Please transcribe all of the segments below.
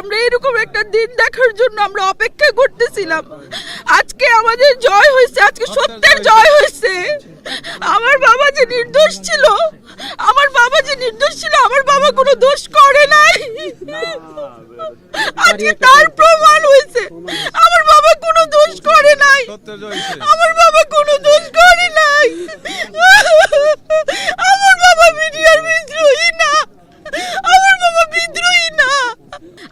আমরা এরকম একটা দিন দেখার জন্য আমরা অপেক্ষা করতেছিলাম। আজকে আমাদের জয় হয়েছে আজকে সত্যের জয় হয়েছে। আমার বাবা যে নির্দোষ ছিল আমার বাবা যে নির্দোষ ছিল আমার বাবা কোনো দোষ করে নাই। আজকে তার প্রমাণ হয়েছে। আমার বাবা কোনো দোষ করে নাই। আমার বাবা কোনো দোষ করে নাই আমার বাবা মিডিয়ার বিদ্রোহী না আমার বাবা বিদ্রোহী না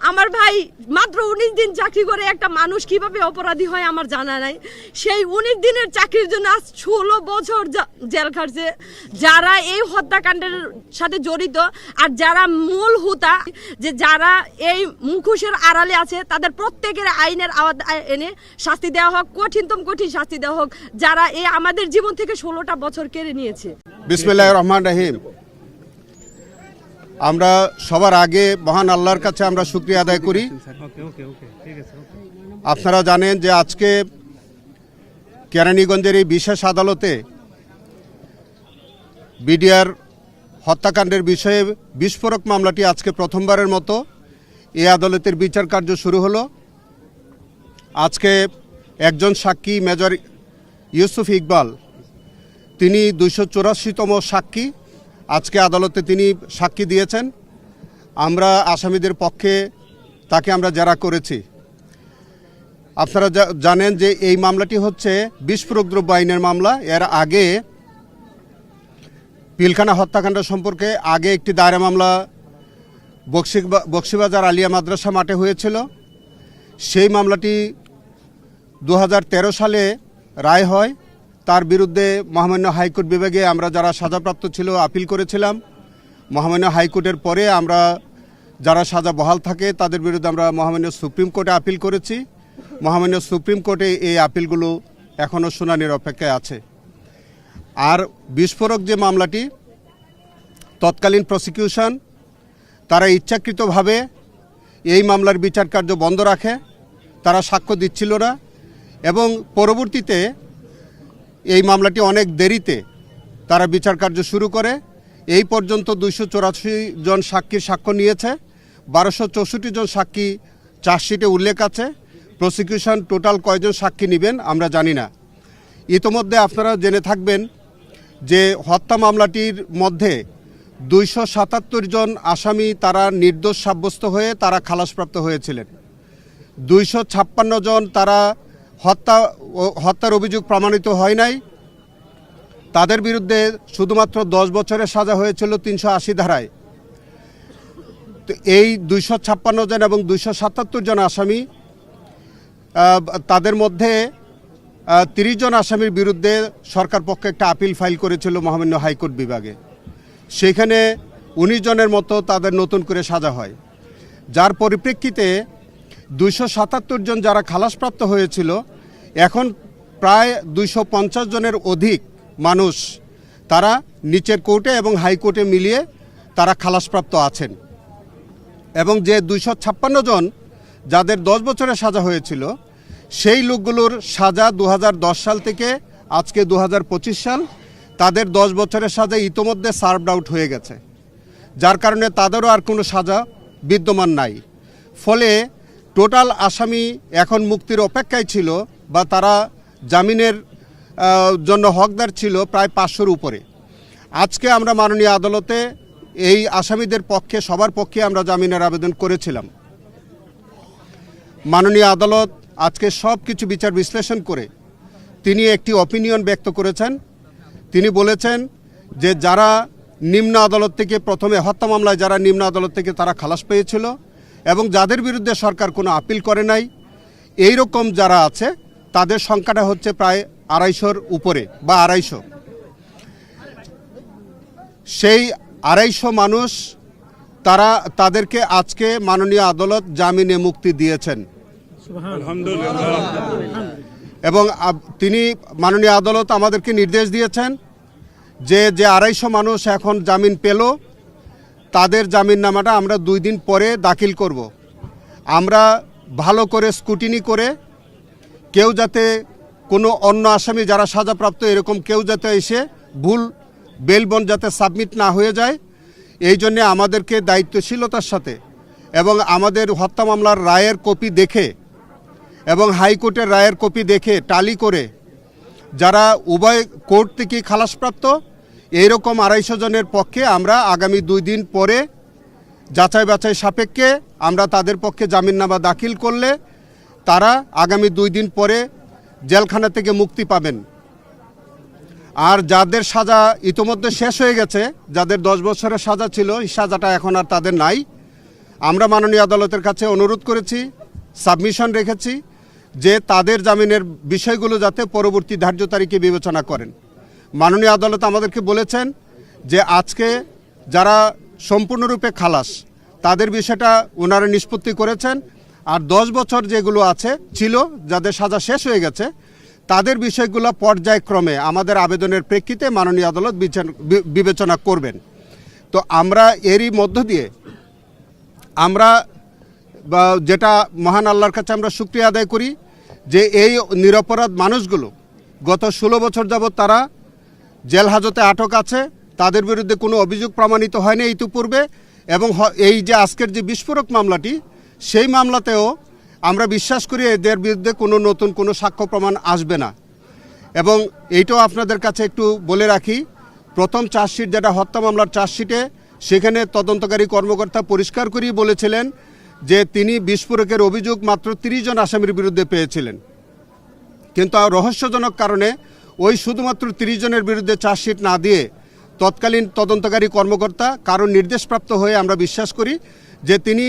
আমার ভাই মাত্র উনিশ দিন চাকরি করে একটা মানুষ কীভাবে অপরাধী হয় আমার জানা নাই। সেই উনিশ দিনের চাকরির জন্য আজ ষোলো বছর জেল খাটছে। যারা এই হত্যাকাণ্ডের সাথে জড়িত আর যারা মূল হুতা, যে যারা এই মুখোশের আড়ালে আছে, তাদের প্রত্যেকের আইনের আওয়াজ এনে শাস্তি দেওয়া হোক, কঠিনতম কঠিন শাস্তি দেওয়া হোক, যারা এই আমাদের জীবন থেকে ষোলোটা বছর কেড়ে নিয়েছে। বিসমিল্লাহ রহমান রহিম। আমরা সবার আগে মহান আল্লাহর কাছে আমরা শুক্রিয়া আদায় করি। আপনারা জানেন যে আজকে কেরানীগঞ্জের এই বিশেষ আদালতে বিডিআর হত্যাকাণ্ডের বিষয়ে বিস্ফোরক মামলাটি আজকে প্রথমবারের মতো এই আদালতের বিচার কার্য শুরু হলো। আজকে একজন সাক্ষী মেজর ইউসুফ ইকবাল তিনি দুইশো চুরাশিতম সাক্ষী আজকে আদালতে তিনি সাক্ষী দিয়েছেন। আমরা আসামিদের পক্ষে তাকে আমরা জেরা করেছি। আপনারা জানেন যে এই মামলাটি হচ্ছে বিস্ফোরক দ্রব্য আইনের মামলা। এর আগে পিলখানা হত্যাকাণ্ড সম্পর্কে আগে একটি দায়রা মামলা বক্সি- বক্সিবাজার আলিয়া মাদ্রাসা মাঠে হয়েছিল। সেই মামলাটি দু হাজার তেরো সালে রায় হয়। তার বিরুদ্ধে মহামান্য হাইকোর্ট বিভাগে আমরা যারা সাজাপ্রাপ্ত ছিল, আপিল করেছিলাম। মহামান্য হাইকোর্টের পরে আমরা যারা সাজা বহাল থাকে, তাদের বিরুদ্ধে আমরা মহামান্য সুপ্রিম কোর্টে আপিল করেছি। মহামান্য সুপ্রিম কোর্টে এই আপিলগুলো এখনও শুনানির অপেক্ষায় আছে। আর বিস্ফোরক যে মামলাটি, তৎকালীন প্রসিকিউশন, তারা ইচ্ছাকৃতভাবে এই মামলার বিচার কার্য বন্ধ রাখে, তারা সাক্ষ্য দিচ্ছিল না এবং পরবর্তীতে এই মামলাটি অনেক দেরিতে তারা বিচার কার্য শুরু করে। এই পর্যন্ত দুইশো চৌরাশি জন সাক্ষীর সাক্ষ্য নিয়েছে, বারোশো চৌষট্টি জন সাক্ষী চার্জশিটে উল্লেখ আছে, প্রসিকিউশন টোটাল কয়জন সাক্ষী নেবেন আমরা জানি না। ইতোমধ্যে আপনারা জেনে থাকবেন যে হত্যা মামলাটির মধ্যে দুইশো সাতাত্তর জন আসামি তারা নির্দোষ সাব্যস্ত হয়ে তারা খালাসপ্রাপ্ত হয়েছিলেন। দুইশো ছাপ্পান্ন জন তারা হত্যা হত্যার অভিযোগ প্রমাণিত হয় নাই। তাদের বিরুদ্ধে শুধুমাত্র দশ বছরের সাজা হয়েছিল তিনশো আশি ধারায়। তো এই দুইশো ছাপ্পান্ন জন এবং দুইশো সাতাত্তর জন আসামি তাদের মধ্যে তিরিশ জন আসামির বিরুদ্ধে সরকার পক্ষে একটা আপিল ফাইল করেছিল মহামান্য হাইকোর্ট বিভাগে। সেখানে উনিশ জনের মতো তাদের নতুন করে সাজা হয়। যার পরিপ্রেক্ষিতে দুইশো সাতাত্তর জন যারা খালাসপ্রাপ্ত হয়েছিল, এখন প্রায় দুইশো পঞ্চাশ জনের অধিক মানুষ তারা নিচের কোর্টে এবং হাইকোর্টে মিলিয়ে তারা খালাসপ্রাপ্ত আছেন। এবং যে দুইশো ছাপ্পান্ন জন যাদের দশ বছরের সাজা হয়েছিল, সেই লোকগুলোর সাজা দু হাজার দশ সাল থেকে আজকে দু হাজার পঁচিশ সাল, তাদের দশ বছরের সাজা ইতোমধ্যে সার্ভড আউট হয়ে গেছে। যার কারণে তাদেরও আর কোনো সাজা বিদ্যমান নাই। ফলে টোটাল আসামি এখন মুক্তির অপেক্ষায় ছিল বা তারা জামিনের জন্য হকদার ছিল প্রায় পাঁচশোর উপরে। আজকে আমরা মাননীয় আদালতে এই আসামিদের পক্ষে, সবার পক্ষে আমরা জামিনের আবেদন করেছিলাম। মাননীয় আদালত আজকে সব কিছু বিচার বিশ্লেষণ করে তিনি একটি অপিনিয়ন ব্যক্ত করেছেন। তিনি বলেছেন যে যারা নিম্ন আদালত থেকে প্রথমে হত্যা মামলায় যারা নিম্ন আদালত থেকে তারা খালাস পেয়েছিল এবং যাদের বিরুদ্ধে সরকার কোনো আপিল করে নাই এই রকম যারা আছে তাদের সংখ্যাটা হচ্ছে প্রায় আড়াইশোর উপরে বা আড়াইশো। সেই আড়াইশো মানুষ তারা তাদেরকে আজকে মাননীয় আদালত জামিনে মুক্তি দিয়েছেন। এবং তিনি মাননীয় আদালত আমাদেরকে নির্দেশ দিয়েছেন যে যে আড়াইশো মানুষ এখন জামিন পেল তাদের জামিন নামাটা আমরা দুই দিন পরে দাখিল করব। আমরা ভালো করে স্কুটিনি করে কেউ যাতে কোনো অন্য আসামি যারা সাজাপ্রাপ্ত এরকম কেউ যাতে এসে ভুল বেলবন যাতে সাবমিট না হয়ে যায়, এই জন্যে আমাদেরকে দায়িত্বশীলতার সাথে এবং আমাদের হত্যা মামলার রায়ের কপি দেখে এবং হাইকোর্টের রায়ের কপি দেখে টালি করে যারা উভয় কোর্ট থেকে খালাসপ্রাপ্ত এইরকম আড়াইশো জনের পক্ষে আমরা আগামী দুই দিন পরে যাচাই বাছাই সাপেক্ষে আমরা তাদের পক্ষে জামিননামা দাখিল করলে তারা আগামী দুই দিন পরে জেলখানা থেকে মুক্তি পাবেন। আর যাদের সাজা ইতোমধ্যে শেষ হয়ে গেছে, যাদের দশ বছরের সাজা ছিল, এই সাজাটা এখন আর তাদের নাই। আমরা মাননীয় আদালতের কাছে অনুরোধ করেছি, সাবমিশন রেখেছি যে তাদের জামিনের বিষয়গুলো যাতে পরবর্তী ধার্য তারিখে বিবেচনা করেন। মাননীয় আদালত আমাদেরকে বলেছেন যে আজকে যারা সম্পূর্ণরূপে খালাস, তাদের বিষয়টা ওনারা নিষ্পত্তি করেছেন। আর দশ বছর যেগুলো আছে, ছিল, যাদের সাজা শেষ হয়ে গেছে, তাদের বিষয়গুলো পর্যায়ক্রমে আমাদের আবেদনের প্রেক্ষিতে মাননীয় আদালত বিবেচনা করবেন। তো আমরা এরই মধ্য দিয়ে আমরা যেটা মহান আল্লাহর কাছে আমরা শুক্রিয়া আদায় করি যে এই নিরপরাধ মানুষগুলো গত ষোলো বছর যাবৎ তারা জেল হাজতে আটক আছে, তাদের বিরুদ্ধে কোনো অভিযোগ প্রমাণিত হয়নি ইতিপূর্বে, এবং এই যে আজকের যে বিস্ফোরক মামলাটি, সেই মামলাতেও আমরা বিশ্বাস করি এদের বিরুদ্ধে কোনো নতুন কোনো সাক্ষ্য প্রমাণ আসবে না। এবং এইটাও আপনাদের কাছে একটু বলে রাখি, প্রথম চার্জশিট যেটা হত্যা মামলার চার্জশিটে, সেখানে তদন্তকারী কর্মকর্তা পরিষ্কার করেই বলেছিলেন যে তিনি বিস্ফোরকের অভিযোগ মাত্র তিরিশ জন আসামির বিরুদ্ধে পেয়েছিলেন। কিন্তু রহস্যজনক কারণে ওই শুধুমাত্র তিরিশ জনের বিরুদ্ধে চার্জশিট না দিয়ে তৎকালীন তদন্তকারী কর্মকর্তা কারণ নির্দেশপ্রাপ্ত হয়ে আমরা বিশ্বাস করি যে তিনি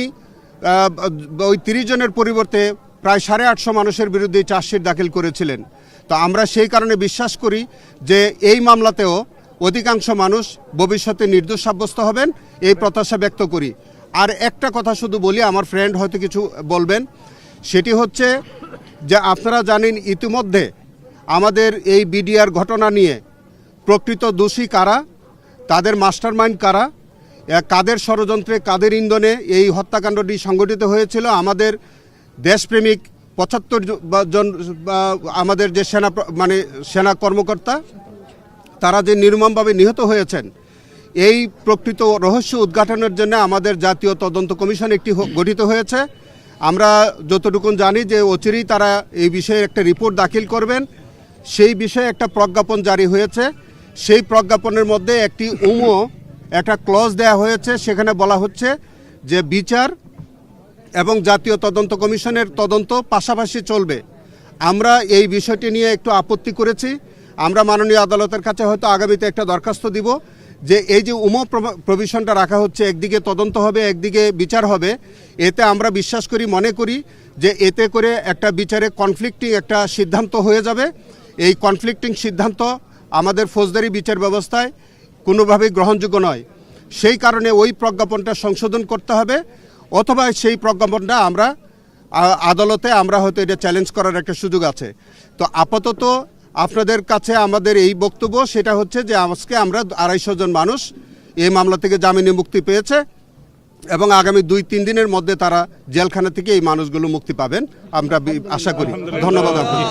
ওই তিরিশ জনের পরিবর্তে প্রায় সাড়ে আটশো মানুষের বিরুদ্ধে চার্জশিট দাখিল করেছিলেন। তো আমরা সেই কারণে বিশ্বাস করি যে এই মামলাতেও অধিকাংশ মানুষ ভবিষ্যতে নির্দোষ সাব্যস্ত হবেন, এই প্রত্যাশা ব্যক্ত করি। আর একটা কথা শুধু বলি, আমার ফ্রেন্ড হয়তো কিছু বলবেন। সেটি হচ্ছে যে আপনারা জানেন ইতিমধ্যে আমাদের এই বিডিআর ঘটনা নিয়ে প্রকৃত দোষী কারা? তাদের মাস্টারমাইন্ড কারা? কাদের ষড়যন্ত্রে, কাদের ইন্ধনে এই হত্যাকাণ্ডটি সংগঠিত হয়েছিল? আমাদের দেশপ্রেমিক পঁচাত্তর জন আমাদের যে সেনা মানে সেনা কর্মকর্তা, তারা যে নির্মমভাবে নিহত হয়েছেন, এই প্রকৃত রহস্য উদ্ঘাটনের জন্য আমাদের জাতীয় তদন্ত কমিশন একটি গঠিত হয়েছে। আমরা যতটুকুন জানি যে অচিরেই তারা এই বিষয়ে একটা রিপোর্ট দাখিল করবেন। সেই বিষয়ে একটা প্রজ্ঞাপন জারি হয়েছে। সেই প্রজ্ঞাপনের মধ্যে একটি উমো, একটা ক্লজ দেয়া হয়েছে। সেখানে বলা হচ্ছে যে বিচার এবং জাতীয় তদন্ত কমিশনের তদন্ত পাশাপাশি চলবে। আমরা এই বিষয়টি নিয়ে একটু আপত্তি করেছি। আমরা মাননীয় আদালতের কাছে হয়তো আগামীতে একটা দরখাস্ত দিব যে এই যে উম প্রভিশনটা রাখা হচ্ছে, একদিকে তদন্ত হবে, একদিকে বিচার হবে, এতে আমরা বিশ্বাস করি, মনে করি যে এতে করে একটা বিচারে কনফ্লিক্টিং একটা সিদ্ধান্ত হয়ে যাবে। এই কনফ্লিক্টিং সিদ্ধান্ত আমাদের ফৌজদারি বিচার ব্যবস্থায় কোনোভাবেই গ্রহণযোগ্য নয়। সেই কারণে ওই প্রজ্ঞাপনটা সংশোধন করতে হবে অথবা সেই প্রজ্ঞাপনটা আমরা আদালতে আমরা হয়তো এটা চ্যালেঞ্জ করার একটা সুযোগ আছে। তো আপাতত আপনাদের কাছে আমাদের এই বক্তব্য সেটা হচ্ছে যে আজকে আমরা আড়াইশো জন মানুষ এই মামলা থেকে জামিনে মুক্তি পেয়েছে এবং আগামী দুই তিন দিনের মধ্যে তারা জেলখানা থেকে এই মানুষগুলো মুক্তি পাবেন। আমরা আশা করি। ধন্যবাদ আপনাকে